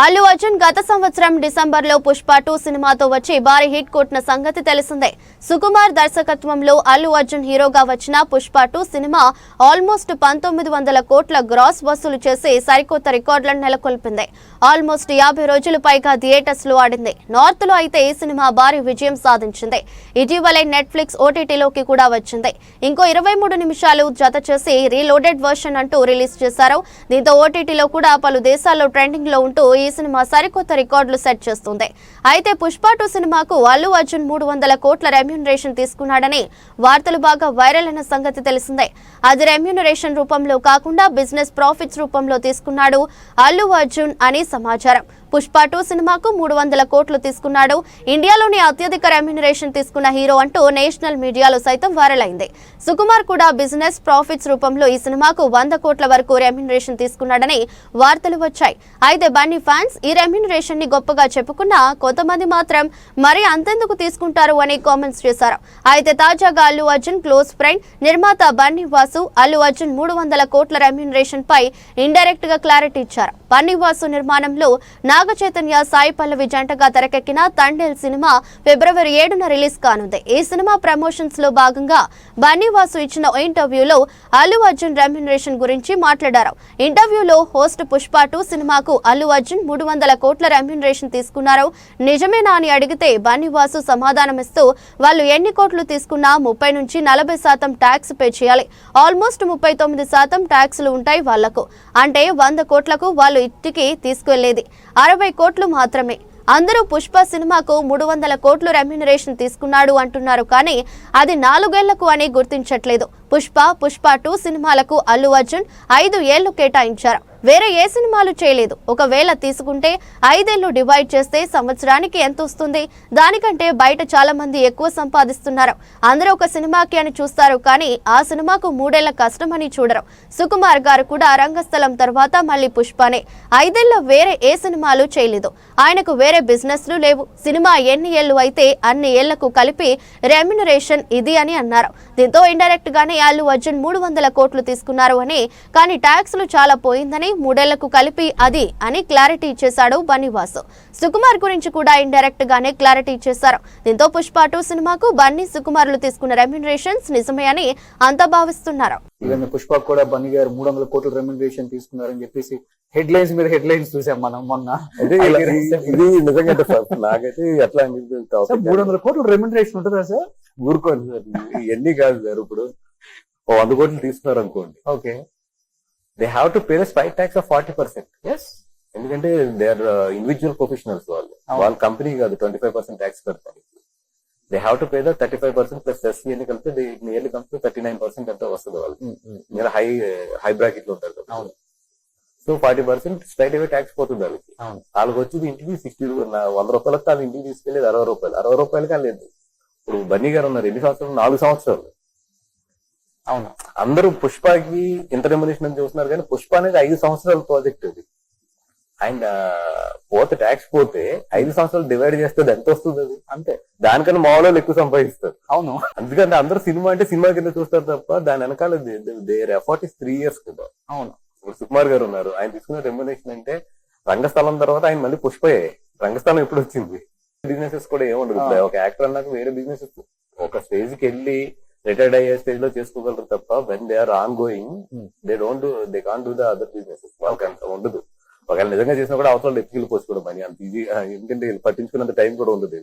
అల్లు అర్జున్ గత సంవత్సరం డిసెంబర్లో పుష్ప టూ సినిమాతో వచ్చి భారీ హిట్ కొట్టిన సంగతి తెలిసిందే. సుకుమార్ దర్శకత్వంలో అల్లు అర్జున్ హీరోగా వచ్చిన పుష్ప టూ సినిమా ఆల్మోస్ట్ పంతొమ్మిది వందల కోట్ల గ్రాస్ వసూలు చేసి సరికొత్త రికార్డులను నెలకొల్పింది. ఆల్మోస్ట్ యాభై రోజులు పైగా థియేటర్స్లో ఆడింది. నార్త్లో అయితే ఈ సినిమా భారీ విజయం సాధించింది. ఇటీవలే నెట్ఫ్లిక్స్ ఓటీటీలోకి కూడా వచ్చింది. ఇంకో ఇరవై మూడు నిమిషాలు జత చేసి రీలోడెడ్ వర్షన్ అంటూ రిలీజ్ చేశారు. దీంతో ఓటీటీలో కూడా పలు దేశాల్లో ట్రెండింగ్లో ఉంటూ ఈ సినిమా సరికొత్త రికార్డులు సెట్ చేస్తుంది. అయితే పుష్ప టూ సినిమాకు అల్లు అర్జున్ మూడు వందల కోట్ల రెమ్యూనరేషన్ తీసుకున్నాడని వార్తలు బాగా వైరల్ అయిన సంగతి తెలిసిందే. అది రెమ్యూనరేషన్ రూపంలో కాకుండా బిజినెస్ ప్రాఫిట్స్ రూపంలో తీసుకున్నాడు అల్లు అర్జున్ అని సమాచారం. పుష్ప టూ సినిమాకు మూడు వందల కోట్లు తీసుకున్నాడు. ఇండియాలోని అత్యధిక రెమ్యూనరేషన్ తీసుకున్న హీరో అంటూ నేషనల్ మీడియాలో సైతం వైరల్ అయింది. సుకుమార్ కూడా బిజినెస్ ప్రాఫిట్స్ రూపంలో ఈ సినిమాకు వంద కోట్ల వరకు రెమ్యునరేషన్ తీసుకున్నాడని వార్తలు వచ్చాయి. అయితే బన్నీ ఫ్యాన్స్ ఈ రెమ్యూనరేషన్ని గొప్పగా చెప్పుకున్నా కొంతమంది మాత్రం మరి అంతెందుకు తీసుకుంటారు అని కామెంట్స్ చేశారు. అయితే తాజాగా అల్లు అర్జున్ క్లోజ్ ఫ్రెండ్ నిర్మాత బన్నీ వాసు అల్లు అర్జున్ మూడు వందల కోట్ల రెమ్యూనరేషన్ పై ఇండైరెక్ట్గా క్లారిటీ ఇచ్చారు. బన్నీ వాసు నిర్మాణంలో నాగ చైతన్య సాయి పల్లవి జంటగా తెరకెక్కిన తండేల్ సినిమా ఫిబ్రవరి ఏడున రిలీజ్ కానుంది. ఈ సినిమా ప్రమోషన్స్లో భాగంగా బన్నీవాసు ఇచ్చిన ఓ ఇంటర్వ్యూలో అల్లు అర్జున్ రెమ్యునరేషన్ గురించి మాట్లాడారు. ఇంటర్వ్యూలో హోస్ట్ పుష్ప సినిమాకు అల్లు అర్జున్ మూడు వందల కోట్ల రెమ్యూనరేషన్ తీసుకున్నారు. నిజమేనా అని అడిగితే బన్నీవాసు సమాధానమిస్తూ వాళ్ళు ఎన్ని కోట్లు తీసుకున్నా ముప్పై నుంచి నలభై శాతం ట్యాక్స్ పే చేయాలి. ఆల్మోస్ట్ ముప్పై తొమ్మిది శాతం ట్యాక్స్లు ఉంటాయి వాళ్ళకు. అంటే వంద కోట్లకు వాళ్ళు ఇంటికి తీసుకువెళ్ళేది అరవై కోట్లు మాత్రమే. అందరూ పుష్ప సినిమాకు మూడు వందల కోట్లు రెమ్యునరేషన్ తీసుకున్నాడు అంటున్నారు కానీ అది నాలుగేళ్ళకు అని గుర్తించట్లేదు. పుష్ప పుష్ప టూ సినిమాలకు అల్లు అర్జున్ ఐదు ఏళ్ళు కేటాయించారు. వేరే ఏ సినిమాలు చేయలేదు. ఒకవేళ తీసుకుంటే ఐదేళ్ళు డివైడ్ చేస్తే సంవత్సరానికి ఎంత వస్తుంది? దానికంటే బయట చాలా మంది ఎక్కువ సంపాదిస్తున్నారు. అందరూ ఒక సినిమాకి అని చూస్తారు కానీ ఆ సినిమాకు మూడేళ్ళ కష్టమని చూడరు. సుకుమార్ గారు కూడా రంగస్థలం తర్వాత మళ్ళీ పుష్పనే. ఐదేళ్ళ వేరే ఏ సినిమాలు చేయలేదు. ఆయనకు వేరే బిజినెస్లు లేవు. సినిమా ఎన్ని ఏళ్ళు అయితే అన్ని ఏళ్ళకు కలిపి రెమ్యునరేషన్ ఇది అని అన్నారు. దీంతో ఇండైరెక్ట్ గానే అల్లు అర్జున్ మూడు వందల కోట్లు తీసుకున్నారు అని కానీ ట్యాక్స్లు చాలా పోయిందని మూడేళ్ళకు కలిపి అది అని క్లారిటీ ఇచ్చేశాడు బన్నీవాసు. సుకుమార్ గురించి కూడా ఇండైరెక్ట్ గానే క్లారిటీ ఇచ్చేశారు. దీంతో పుష్ప టూ సినిమాకు బన్నీ సుకుమార్లు తీసుకున్న రెమ్యునరేషన్స్ నిజమే అని అంతా భావిస్తున్నారు. ఈవెన్ పుష్ప కూడా బన్నీ గారు మూడు వందల కోట్ల రెమ్యునరేషన్ తీసుకున్నారని చెప్పేసి హెడ్ లైన్స్ మీద హెడ్ లైన్స్ చూసాం మనం మొన్న. ఇది నిజంగా నాకైతే topic. మూడు వందల కోట్ల రెమ్యునరేషన్ ఉంటుందా సార్? ఊరుకోండి సార్ ఇవన్నీ కాదు సార్ ఇప్పుడు వంద కోట్లు తీసుకున్నారు అనుకోండి okay. They have to pay the spy tax of forty percent yes ఎందుకంటే దే ఆర్ ఇండివిజువల్ ప్రొఫెషనల్స్ వాళ్ళు. వాళ్ళ కంపెనీ కాదు ట్వంటీ ఫైవ్ పర్సెంట్ ట్యాక్స్ కడతారు. They have to pay the thirty five percent plus SC అని కలిపితే nearly company thirty nine percent ఎంత వస్తుంది వాళ్ళు మీరు హై హై బ్రాకెట్లో ఉంటారు కదా. So forty percent straight away tax పోతుంది వాళ్ళకి. వాళ్ళకి వచ్చేది ఇంటికి సిక్స్టీ వంద రూపాయలకి వాళ్ళు ఇంటికి తీసుకెళ్ళేది అరవై రూపాయలు. అరవై రూపాయలకి లేదు ఇప్పుడు బన్నీ గారు ఉన్నారు ఎన్ని సంవత్సరాలు? నాలుగు సంవత్సరాలు. అవును. అందరూ పుష్పకి ఇంత రెమ్యునేషన్ అని చూస్తున్నారు కానీ పుష్ప అనేది ఐదు సంవత్సరాల ప్రాజెక్ట్ అది. అండ్ పోతే ట్యాక్స్ పోతే ఐదు సంవత్సరాలు డివైడ్ చేస్తే ఎంత వస్తుంది అది? అంతే. దానికన్నా మామూలు ఎక్కువ సంపాదిస్తారు. అవును. అందుకంటే అందరూ సినిమా అంటే సినిమా కింద చూస్తారు తప్ప దాని వెనకాల their effort is three years కదా. అవును. ఇప్పుడు సుకుమార్ గారు ఉన్నారు. ఆయన తీసుకున్న రెమ్యునేషన్ అంటే రంగస్థలం తర్వాత ఆయన మళ్ళీ పుష్పయే రంగస్థలం ఎప్పుడు వచ్చింది? బిజినెసెస్ కూడా ఏముండదు ఒక యాక్టర్ అన్నాక వేరే బిజినెస్ ఒక స్టేజ్కి వెళ్ళి రిటైర్డ్ అయ్యే స్టేజ్లో చేసుకోగలరు తప్ప when they are on going. They don't they can do the other businesses వాళ్ళకి ఉండదు. ఒకవేళ నిజంగా చేసినా కూడా అవసరం ఎత్తుకెళ్ళి పోసుకోవడం పని అంత ఈజీ ఎందుకంటే పట్టించుకున్నంత టైం కూడా ఉండదు.